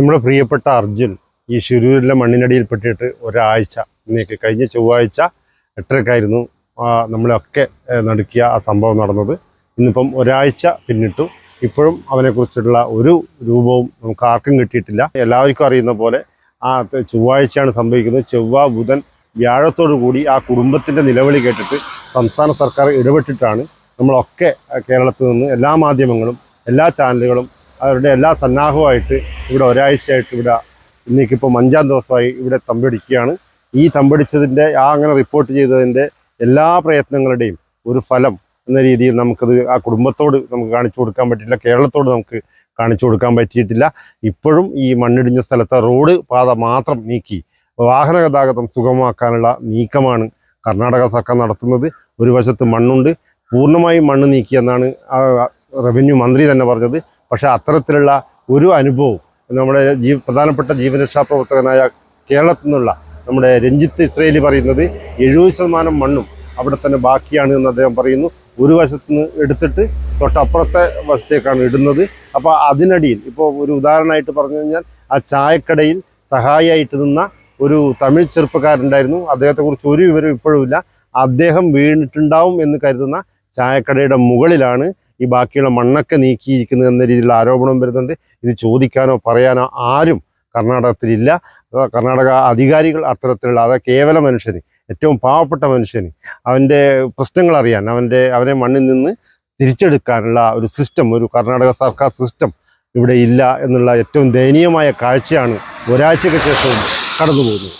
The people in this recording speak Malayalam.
നമ്മുടെ പ്രിയപ്പെട്ട അർജുൻ ഈ ശിരൂരിലെ മണ്ണിനടിയിൽപ്പെട്ടിട്ട് ഒരാഴ്ച ഇന്നേക്ക് കഴിഞ്ഞ ചൊവ്വാഴ്ച എട്ടരക്കായിരുന്നു നമ്മളൊക്കെ നടുക്കിയ ആ സംഭവം നടന്നത്. ഇന്നിപ്പം ഒരാഴ്ച പിന്നിട്ടു. ഇപ്പോഴും അവനെക്കുറിച്ചുള്ള ഒരു രൂപവും നമുക്ക് ആർക്കും കിട്ടിയിട്ടില്ല. എല്ലാവർക്കും അറിയുന്ന പോലെ ആ ചൊവ്വാഴ്ചയാണ് സംഭവിക്കുന്നത്. ചൊവ്വ ബുധൻ വ്യാഴത്തോടു കൂടി ആ കുടുംബത്തിന്റെ നിലവിളി കേട്ടിട്ട് സംസ്ഥാന സർക്കാർ ഇടപെട്ടിട്ടാണ് നമ്മളൊക്കെ കേരളത്തിൽ നിന്ന് എല്ലാ മാധ്യമങ്ങളും എല്ലാ ചാനലുകളും അവരുടെ എല്ലാ സന്നാഹവുമായിട്ട് ഇവിടെ ഒരാഴ്ചയായിട്ട് ഇവിടെ ഇന്നേക്കിപ്പം അഞ്ചാം ദിവസമായി ഇവിടെ തമ്പടിക്കുകയാണ്. ഈ തമ്പടിച്ചതിന്റെ ആ അങ്ങനെ റിപ്പോർട്ട് ചെയ്തതിന്റെ എല്ലാ പ്രയത്നങ്ങളുടെയും ഒരു ഫലം എന്ന രീതിയിൽ നമുക്കത് ആ കുടുംബത്തോട് നമുക്ക് കാണിച്ചു കൊടുക്കാൻ പറ്റില്ല കേരളത്തോട് നമുക്ക് കാണിച്ചു കൊടുക്കാൻ പറ്റിയിട്ടില്ല. ഇപ്പോഴും ഈ മണ്ണിടിഞ്ഞ സ്ഥലത്തെ റോഡ് പാത മാത്രം നീക്കി വാഹന ഗതാഗതം സുഗമമാക്കാനുള്ള നീക്കമാണ് കർണാടക സർക്കാർ നടത്തുന്നത്. ഒരു വശത്ത് മണ്ണുണ്ട് പൂർണമായും മണ്ണ് നീക്കിയെന്നാണ് റവന്യൂ മന്ത്രി തന്നെ പറഞ്ഞത്. പക്ഷേ അത്തരത്തിലുള്ള ഒരു അനുഭവവും നമ്മുടെ ജീവ പ്രധാനപ്പെട്ട ജീവരക്ഷാ പ്രവർത്തകനായ കേരളത്തിൽ നിന്നുള്ള നമ്മുടെ രഞ്ജിത്ത് ഇസ്രയേലി പറയുന്നത് എഴുപത് ശതമാനം മണ്ണും അവിടെ തന്നെ ബാക്കിയാണ് എന്ന് അദ്ദേഹം പറയുന്നു. ഒരു വശത്ത് നിന്ന് എടുത്തിട്ട് തൊട്ടപ്പുറത്തെ വശത്തേക്കാണ് ഇടുന്നത്. അപ്പോൾ അതിനടിയിൽ ഇപ്പോൾ ഒരു ഉദാഹരണമായിട്ട് പറഞ്ഞു കഴിഞ്ഞാൽ ആ ചായക്കടയിൽ സഹായിയായിട്ട് നിന്ന ഒരു തമിഴ് ചെറുപ്പക്കാരുണ്ടായിരുന്നു അദ്ദേഹത്തെക്കുറിച്ച് ഒരു വിവരം ഇപ്പോഴുമില്ല അദ്ദേഹം വീണിട്ടുണ്ടാവും എന്ന് കരുതുന്ന ചായക്കടയുടെ മുകളിലാണ് ഈ ബാക്കിയുള്ള മണ്ണൊക്കെ നീക്കിയിരിക്കുന്നത് എന്ന രീതിയിലുള്ള ആരോപണം വരുന്നുണ്ട്. ഇത് ചോദിക്കാനോ പറയാനോ ആരും കർണാടകത്തിലില്ല. കർണാടക അധികാരികൾ അത്തരത്തിലുള്ള അത് കേവല മനുഷ്യന് ഏറ്റവും പാവപ്പെട്ട മനുഷ്യന് അവന്റെ പ്രശ്നങ്ങൾ അറിയാൻ അവന്റെ അവനെ മണ്ണിൽ നിന്ന് തിരിച്ചെടുക്കാനുള്ള ഒരു സിസ്റ്റം ഒരു കർണാടക സർക്കാർ സിസ്റ്റം ഇവിടെ ഇല്ല എന്നുള്ള ഏറ്റവും ദയനീയമായ കാഴ്ചയാണ് ഒരാഴ്ചയ്ക്ക് ശേഷവും കടന്നു പോകുന്നത്